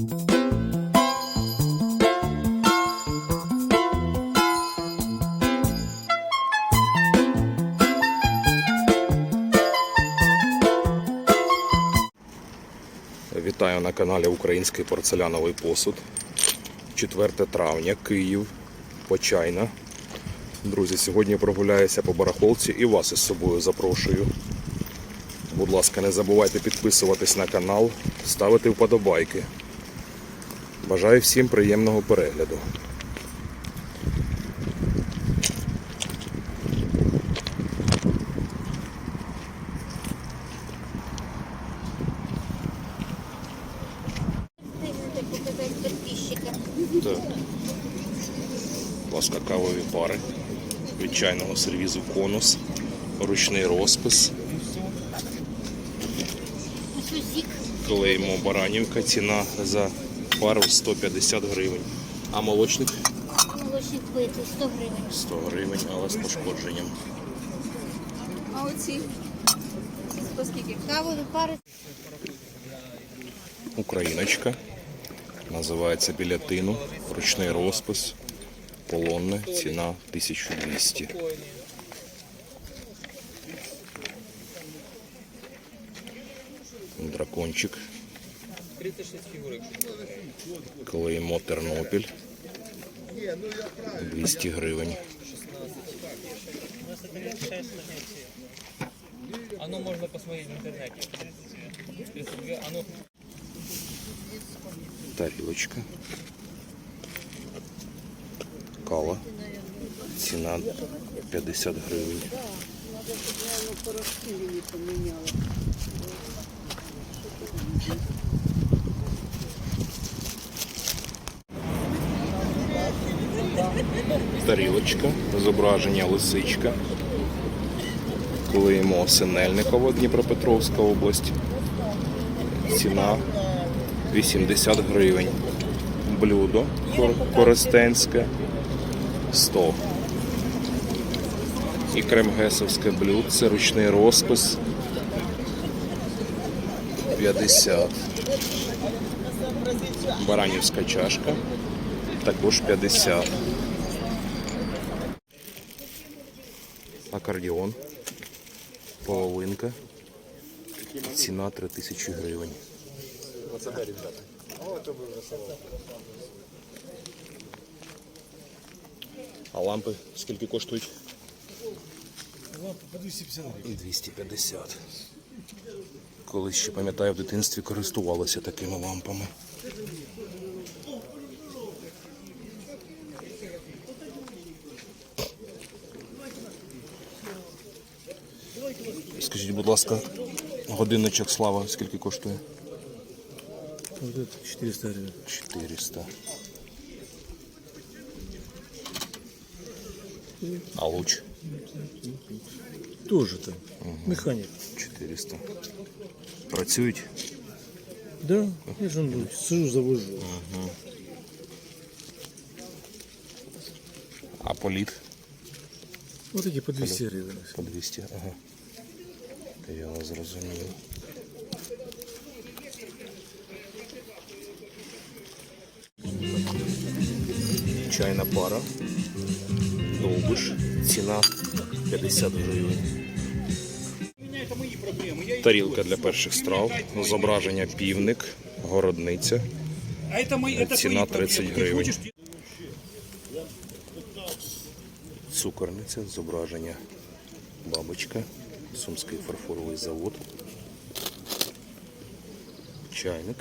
Вітаю на каналі Український порцеляновий посуд. 4 травня, Київ, Почайна. Друзі, сьогодні прогуляюся по барахолці і вас із собою запрошую. Будь ласка, не забувайте підписуватись на канал, ставити вподобайки. Бажаю всім приємного перегляду. Так. Ласка, кавові пари від чайного сервізу конус, ручний розпис, клеймо баранівка, ціна за пару 150 гривень. А молочник молочник битий 100 гривень. 100 гривень, але з пошкодженням. А оці? Ці по скільки? Кавові пари Україночка. Називається білятину, ручний розпис, полонне, ціна 1200. Дракончик. Клеймо Тернопіль. 200 гривень. Оно можно посмотреть в интернете. Оно Тарілочка. Кала. Ціна 50 гривень. Тарілочка, зображення лисичка. Клеїмо Синельникова, Дніпропетровська область. Ціна 80 гривень. Блюдо кор- коростенське 100. І кремгесовське блюдце, ручний розпис 50. Баранівська чашка також 50. Акордіон. Половинка. Ціна 3000 гривень. А лампи скільки коштують? Лампа по 250 гривень. 250. Колись ще пам'ятаю, в дитинстві користувалися такими лампами. Скажіть, будь ласка, годинничок слава скільки коштує? Вот это 400 гривен. 400. А луч Тоже там. Механик. 400. Працюють? Да, я же ну, сижу, завожу. А політ? Вот эти по 200 гривен. По 200, ага Я вас зрозумів. Чайна пара. Довбиш. Ціна 50 гривень. Тарілка для перших страв. Зображення півник, городниця. А это мои, это Ціна твои 30 проблемы. Ты гривень. хочешь, Цукорниця, зображення бабочка, Сумський фарфоровий завод, чайник.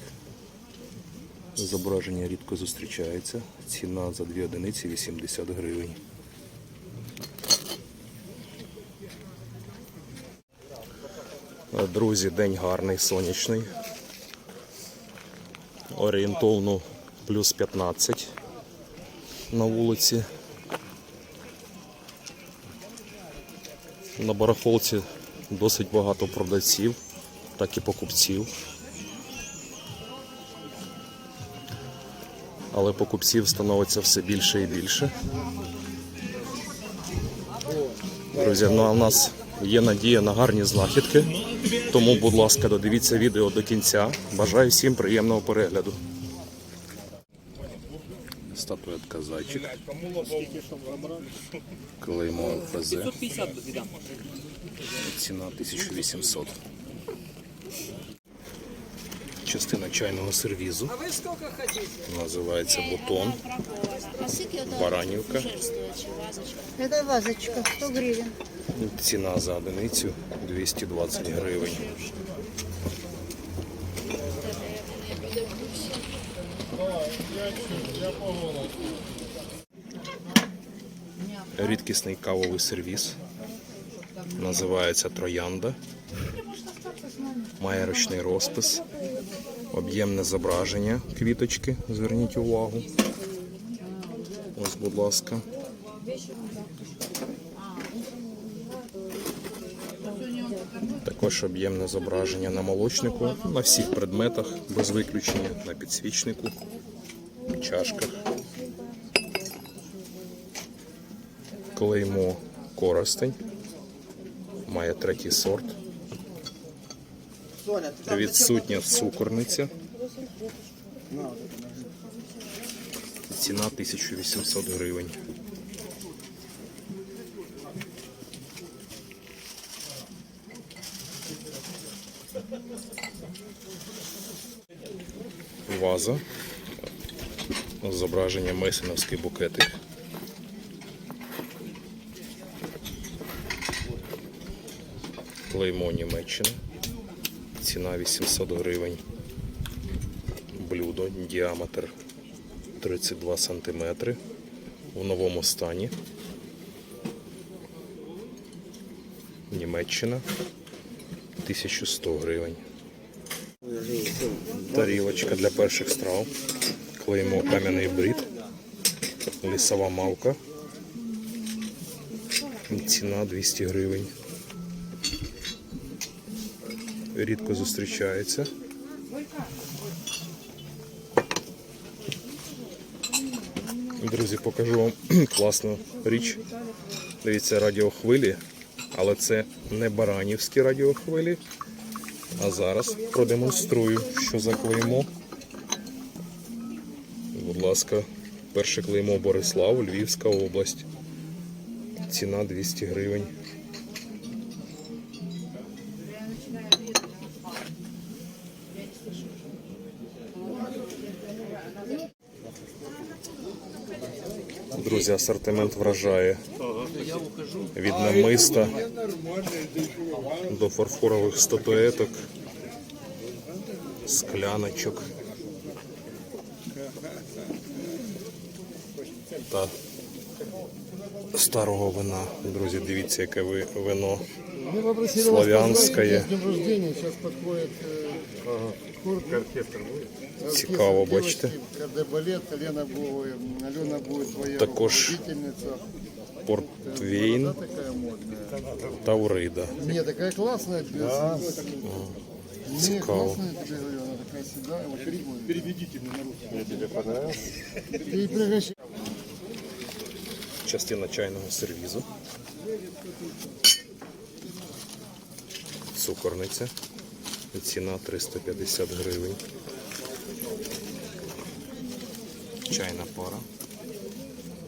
Зображення рідко зустрічається. Ціна за дві одиниці 80 гривень. Друзі, день гарний, сонячний. Орієнтовно плюс 15 на вулиці. На барахолці досить багато продавців, так і покупців. Але покупців становиться все більше і більше. Друзі, ну а в нас є надія на гарні знахідки. Тому, будь ласка, додивіться відео до кінця. Бажаю всім приємного перегляду. Зайчик. Клеймо МФЗ. 550 віддам. Ціна 1800. Частина чайного сервізу. Називається бутон. Баранівка. Це вазочка, 100 гривень. Ціна за одиницю 220 гривень. Рідкісний кавовий сервіс. Називається Троянда. Має ручний розпис. Об'ємне зображення квіточки. Зверніть увагу. Ось, будь ласка. Також об'ємне зображення на молочнику, на всіх предметах, без виключення, на підсвічнику, чашках. Клеймо коростень. Має третій сорт. Відсутня цукорниця. Ціна 1800 гривень. Ваза. Зображення месиновський букетик. Клеймо Німеччина. Ціна 800 гривень. Блюдо, діаметр 32 см. В новому стані. Німеччина. 1100 гривень. Тарілочка для перших страв. Клеймо кам'яний брід. Лісова мавка. Ціна 200 гривень. Рідко зустрічається. Друзі, покажу вам класну річ. Дивіться, радіохвилі, але це не баранівські радіохвилі. А зараз продемонструю, що за клеймо. Ласка, перше клеймо Борислав, Львівська область. Ціна 200 гривень. Друзі, асортимент вражає. Від намиста до фарфорових статуеток, скляночок та старого вина. Друзі, дивіться, яке ви- вино Мы попросили вас Славянское. днем рождения. Сейчас подходит э. Цікаво, бачите. Також портвейн такая модная. Таврида. Не, такая классная. Да. Не, Цікаво. Вот переведите мне на русский. Я тебе понравился. Частина чайного сервізу. Цукорниця. Ціна 350 гривень. Чайна пара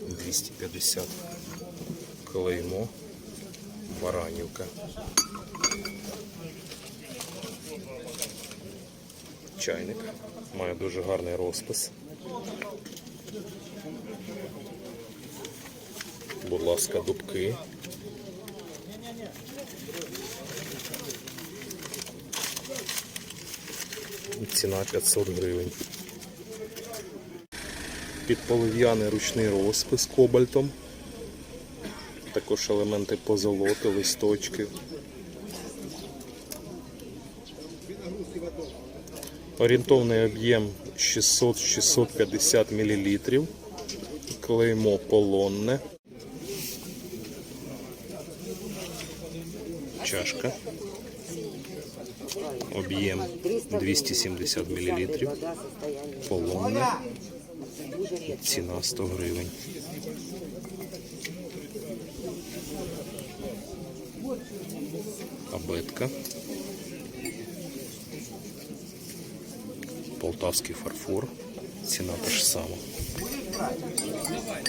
250. Клеймо. Баранівка. Чайник. Має дуже гарний розпис. Будь ласка, дубки. Ціна 500 гривень. Підполив'яний ручний розпис кобальтом. Також елементи позолоти, листочки. Орієнтовний об'єм 600-650 мл. Клеймо полонне. Чашка. Об'єм 270 мл. Полонне. Ціна 100 гривень. Абетка. Полтавський фарфор. Ціна та ж сама.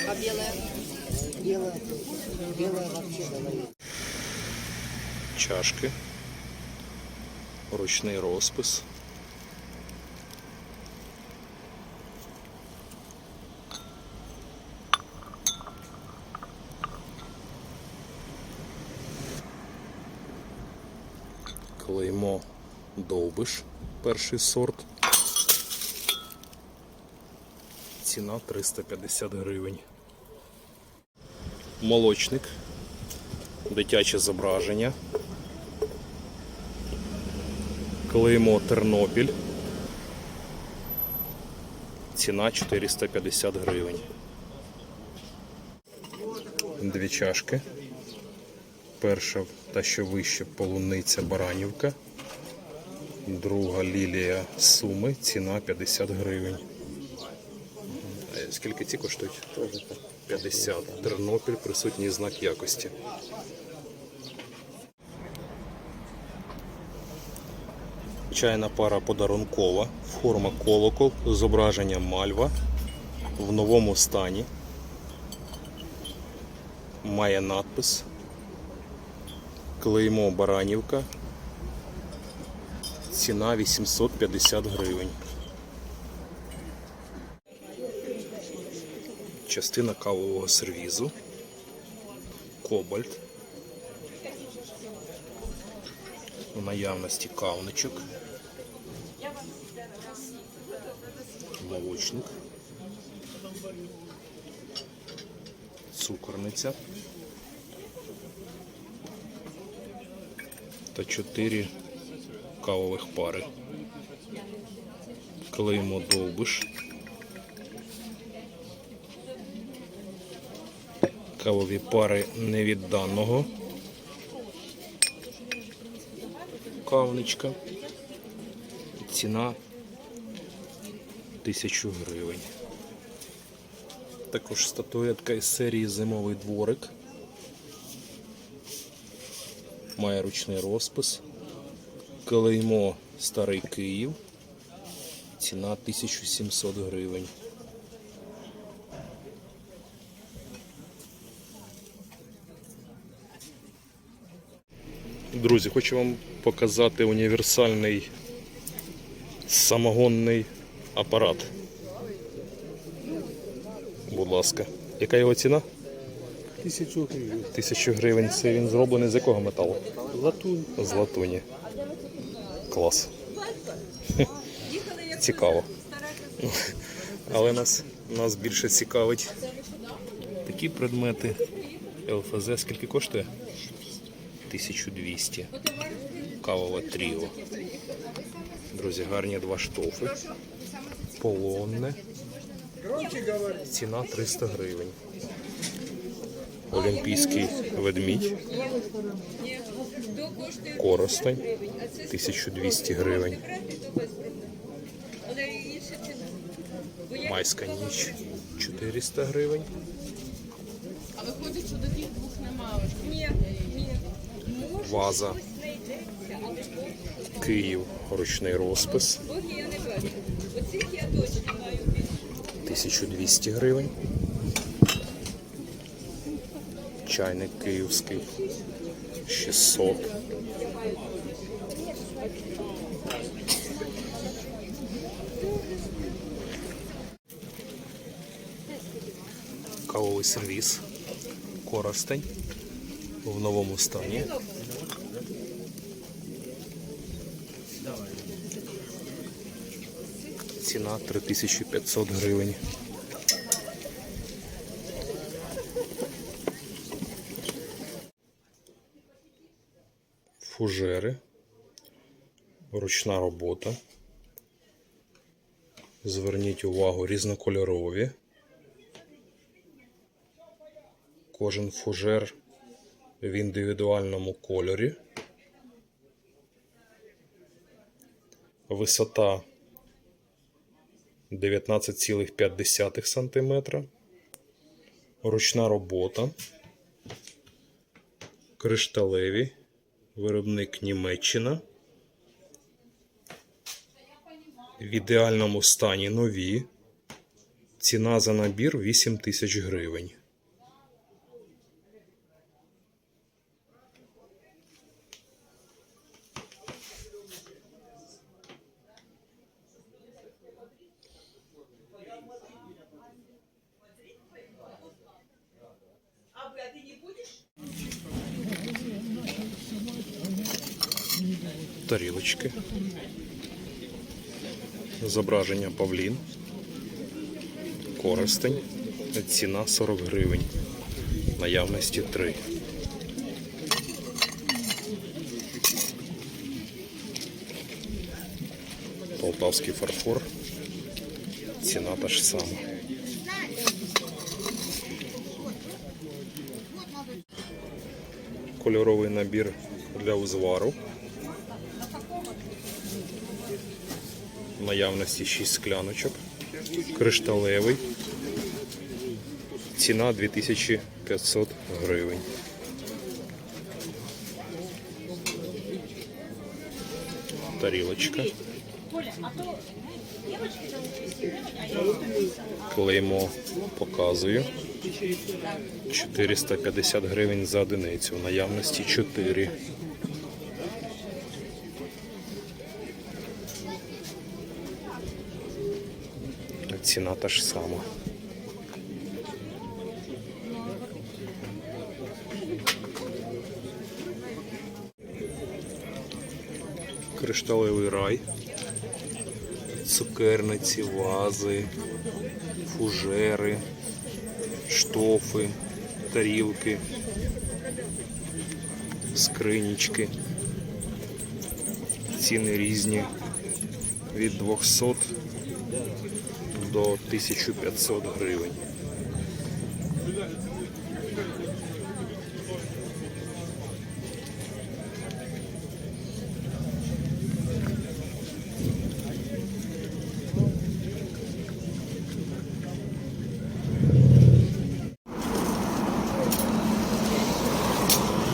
А біле? Чашки. Ручний розпис. Клеймо Довбиш, перший сорт. Ціна 350 гривень. Молочник. Дитяче зображення. Клеймо Тернопіль. Ціна 450 гривень. Дві чашки. Перша та що вище полуниця Баранівка. Друга лілія Суми. Ціна 50 гривень. Скільки ці коштують? 50. Тернопіль присутній знак якості. Чайна пара подарункова, форма колокол, зображення мальва в новому стані. Має надпис. Клеймо Баранівка. Ціна 850 гривень. Частина кавового сервізу. Кобальт. В наявності кавничок. Молочник. Цукорниця. Та чотири кавових пари. Клеймо довбиш. Кавові пари не від даного. Кавничка. Ціна 1000 гривень. Також статуетка із серії Зимовий дворик. Має ручний розпис. Клеймо Старий Київ. Ціна 1700 гривень. Друзі, хочу вам показати універсальний самогонний апарат. Будь ласка. Яка його ціна? Тисячу гривень. Тисячу гривень. Це він зроблений з якого металу? Латунь. З латуні. Клас. Цікаво. Але нас, нас більше цікавить такі предмети. ЛФЗ скільки коштує? 1200. Кавове тріо. Друзі, гарні два штофи. Полонне. Ціна 300 гривень. Олімпійський ведмідь. Коростень 1200 гривень. Майська ніч 400 гривень. А виходить, що до тих двох немає. Ні, ні. Ваза Київ ручний розпис Боги я не бачу. Оцих я точно маю. 1200 гривень. Чайник київський 600. Кавовий сервіс. Коростень в новому стані. Ціна 3500 гривень. Фужери. Ручна робота. Зверніть увагу різнокольорові. Кожен фужер в індивідуальному кольорі. Висота 19,5 см. Ручна робота. Кришталеві. Виробник Німеччина. В ідеальному стані нові. Ціна за набір 8 тисяч гривень. Тарілочки. Зображення павлін. Користень. Ціна 40 гривень. Наявності 3. Полтавський фарфор. Ціна та ж сама. Кольоровий набір для узвару. Наявності 6 скляночок. Кришталевий. Ціна 2500 гривень. Тарілочка. Клеймо показую. 450 гривень за одиницю. В наявності 4. Ціна та ж сама. Кришталевий рай, цукерниці, вази, фужери, штофи, тарілки, скринічки. Ціни різні від 200 до 1500 гривень.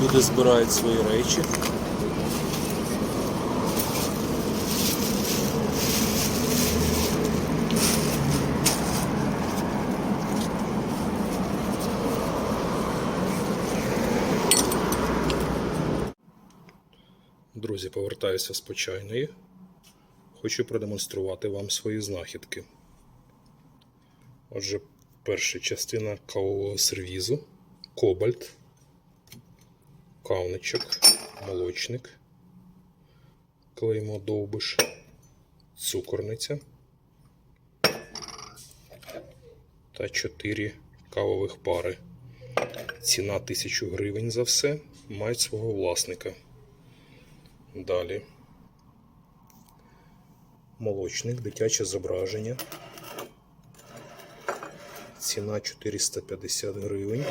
Люди збирають свої речі. Друзі, повертаюся з почайної. Хочу продемонструвати вам свої знахідки. Отже, перша частина кавового сервізу, кобальт, кавничок, молочник, клеймо довбиш, цукорниця та 4 кавових пари. Ціна 1000 гривень за все, мають свого власника. Далі. Молочник, дитяче зображення. Ціна 450 гривень.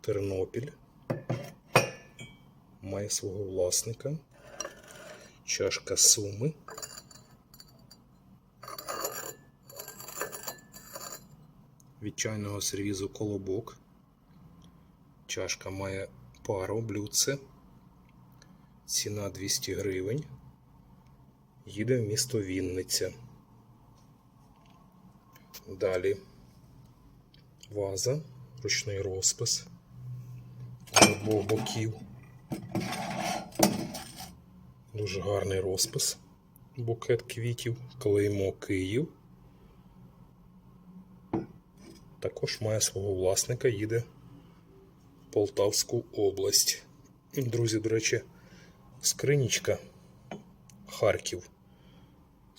Тернопіль. Має свого власника. Чашка суми. Від чайного сервізу колобок. Чашка має пару блюдце. Ціна 200 гривень. Їде в місто Вінниця. Далі ваза, ручний розпис з обох боків. Дуже гарний розпис. Букет квітів, клеймо Київ. Також має свого власника, їде в Полтавську область. Друзі, до речі, скринічка Харків.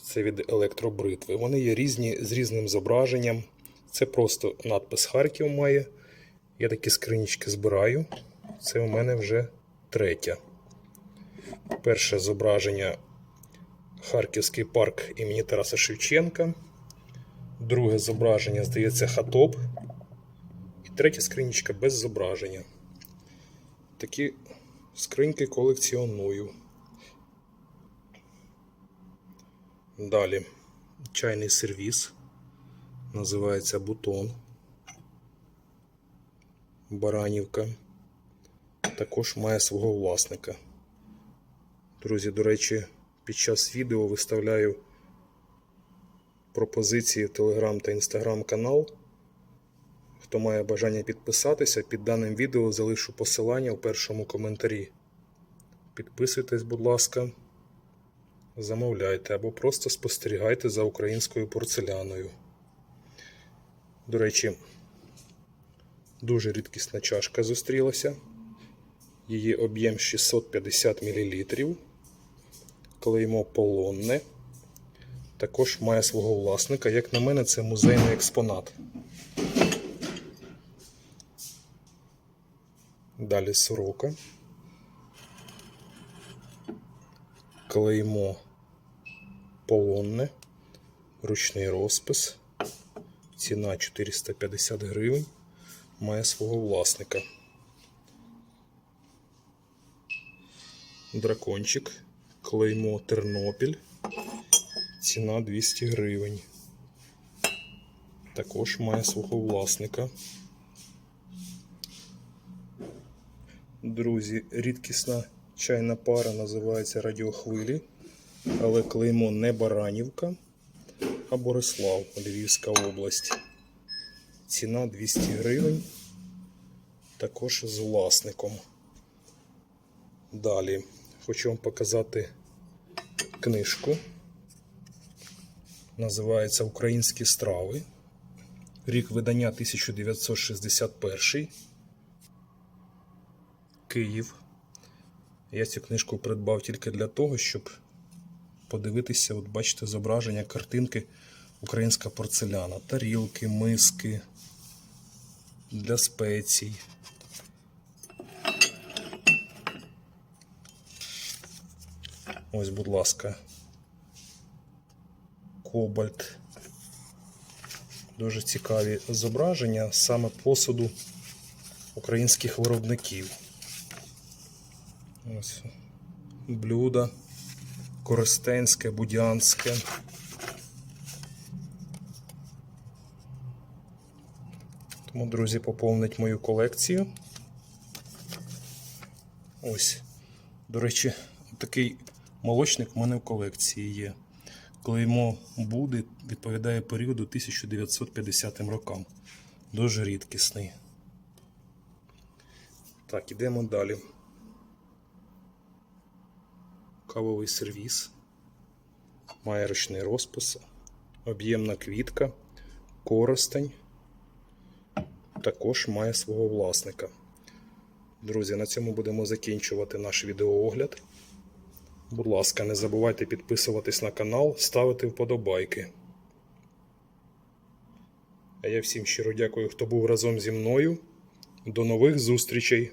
Це від електробритви. Вони є різні з різним зображенням. Це просто надпис Харків має. Я такі скринічки збираю. Це у мене вже третя. Перше зображення Харківський парк імені Тараса Шевченка. Друге зображення, здається, хатоп. І третя скринічка без зображення. Такі скриньки колекціоную. Далі чайний сервіс. Називається бутон. Баранівка. Також має свого власника. Друзі, до речі, під час відео виставляю пропозиції Telegram та Instagram канал. Хто має бажання підписатися, під даним відео залишу посилання у першому коментарі. Підписуйтесь, будь ласка, замовляйте або просто спостерігайте за українською порцеляною. До речі, дуже рідкісна чашка зустрілася. Її об'єм 650 мл. Клеймо полонне. Також має свого власника. Як на мене, це музейний експонат. Далі сорока. Клеймо полонне. Ручний розпис. Ціна 450 гривень. Має свого власника. Дракончик. Клеймо Тернопіль. Ціна 200 гривень. Також має свого власника. Друзі, рідкісна чайна пара називається Радіохвилі, але клеймо не Баранівка, а Борислав, Львівська область. Ціна 200 гривень. Також з власником. Далі хочу вам показати книжку. Називається Українські страви. Рік видання 1961. Київ. Я цю книжку придбав тільки для того, щоб подивитися, от бачите, зображення картинки Українська порцеляна, тарілки, миски для спецій. Ось, будь ласка, кобальт. Дуже цікаві зображення саме посуду українських виробників. Ось блюда Коростенське, Будянське. Тому, друзі, поповнить мою колекцію. Ось. До речі, такий молочник в мене в колекції є. Клеймо Буди відповідає періоду 1950 рокам. Дуже рідкісний. Так, ідемо далі. Кавовий сервіс. Має ручний розпис. Об'ємна квітка. Коростень. Також має свого власника. Друзі, на цьому будемо закінчувати наш відеоогляд. Будь ласка, не забувайте підписуватись на канал, ставити вподобайки. А я всім щиро дякую, хто був разом зі мною. До нових зустрічей!